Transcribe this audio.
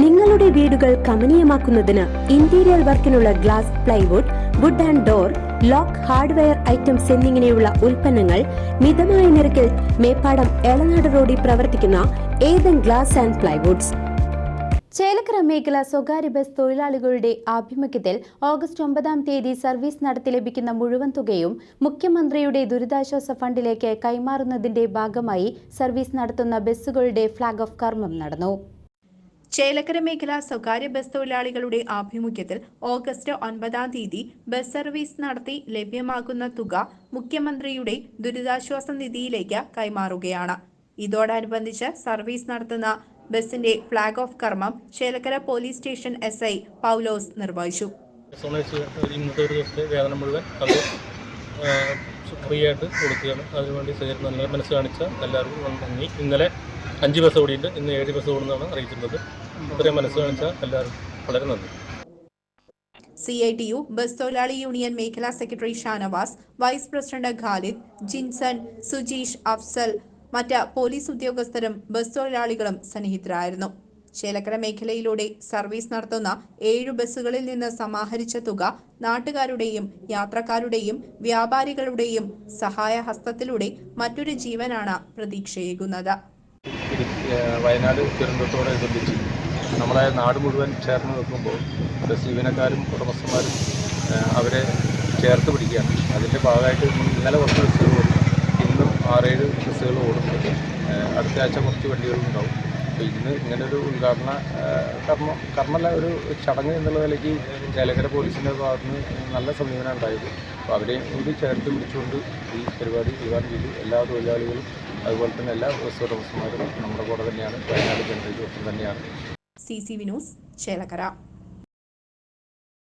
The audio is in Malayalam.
നിങ്ങളുടെ വീടുകൾ കമനീയമാക്കുന്നതിന് interior വർക്കിനുള്ള glass plywood wood and door lock hardware items എന്നിങ്ങനെയുള്ള ഉൽപ്പന്നങ്ങൾ മിതമായ നിരക്കിൽ മേപ്പാടം എളനാട് റോഡിൽ പ്രവർത്തിക്കുന്ന Ethan glass and plywoods Chelakkara മേഖല സ്വകാര്യ ബസ് തൊഴിലാളികളുടെ ആഭിമുഖ്യത്തിൽ ഓഗസ്റ്റ് ഒമ്പതാം തീയതി സർവീസ് നടത്തി ലഭിക്കുന്ന മുഴുവൻ തുകയും മുഖ്യമന്ത്രിയുടെ ദുരിതാശ്വാസ ഫണ്ടിലേക്ക് കൈമാറുന്നതിന്റെ ഭാഗമായി സർവീസ് നടത്തുന്ന ബസ്സുകളുടെ ഫ്ളാഗ് ഓഫ് കർമ്മം നടന്നു. ചേലക്കര മേഖല സ്വകാര്യ ബസ് തൊഴിലാളികളുടെ ആഭിമുഖ്യത്തിൽ ഓഗസ്റ്റ് ഒൻപതാം തീയതി ബസ് സർവീസ് നടത്തി ലഭ്യമാകുന്ന തുക മുഖ്യമന്ത്രിയുടെ ദുരിതാശ്വാസ നിധിയിലേക്ക് കൈമാറുകയാണ്. ഇതോടനുബന്ധിച്ച് സർവീസ് നടത്തുന്ന ബസിന്റെ ഫ്ളാഗ് ഓഫ് കർമ്മം Chelakkara police station S I Paulose നിർവഹിച്ചു. ഫ്രീ ആയിട്ട് കൊടുക്കുകയാണ്. അതിനുവേണ്ടി സഹകരണം മനസ്സ് കാണിച്ച എല്ലാവർക്കും നന്ദി. ഇന്നലെ അഞ്ച് ബസ് ഓടിയിട്ട് ഇന്ന് ഏഴ് ബസ് ഓടുന്നതാണ് അറിയിച്ചിട്ടുള്ളത് ഇത്രയും മനസ്സ് കാണിച്ച എല്ലാവർക്കും വളരെ നന്ദി. C I T U bus തൊഴിലാളി യൂണിയൻ മേഖലാ secretary Shanavas vice president Khalid Jinson Sujeesh Afsal മറ്റ് പോലീസ് ഉദ്യോഗസ്ഥരും ബസ് തൊഴിലാളികളും സന്നിഹിതരായിരുന്നു. ചേലക്കര മേഖലയിലൂടെ സർവീസ് നടത്തുന്ന ഏഴു ബസ്സുകളിൽ നിന്ന് സമാഹരിച്ച തുക നാട്ടുകാരുടെയും യാത്രക്കാരുടെയും വ്യാപാരികളുടെയും സഹായഹസ്തത്തിലൂടെ മറ്റൊരു ജീവനാണ് പ്രതീക്ഷയേകുന്നത്. വയനാട് ദുരന്തത്തോടനുബന്ധിച്ച് നമ്മളെ നാട് മുഴുവൻ ചേർന്ന് നിൽക്കുമ്പോൾ ജീവനക്കാരും ഉടമസ്ഥന്മാരും അവരെ ചേർത്ത് പിടിക്കുകയാണ്. അതിന്റെ ഭാഗമായിട്ട് ഇന്നലെ കുറച്ച് ബസ്സുകൾ ഓടും ഇന്നും ആറേഴ് ബസ്സുകൾ ഓടുന്നുണ്ട്. അടുത്ത ആഴ്ച കുറച്ച് വണ്ടികളുണ്ടാവും അപ്പോൾ ഇന്ന് ഇങ്ങനെ ഒരു ഉദ്ഘാടന കർമ്മ കർമ്മം കർമ്മല്ല ഒരു ചടങ്ങ് എന്നുള്ള നിലയ്ക്ക് ചേലക്കര പോലീസിന്റെ ഭാഗത്ത് നിന്ന് നല്ല സമീപനം ഉണ്ടായത് അപ്പോൾ അവരെയും കൂടി ചേർത്ത് പിടിച്ചുകൊണ്ട് ഈ പരിപാടി ഉദ്ഘാടനം ചെയ്തു എല്ലാ തൊഴിലാളികളും അതുപോലെ തന്നെ എല്ലാ ഉടമസ്ഥന്മാരും നമ്മുടെ കൂടെ തന്നെയാണ് വയനാട് ജനതയ്ക്ക് ഒപ്പം തന്നെയാണ്. C C V news Chelakkara.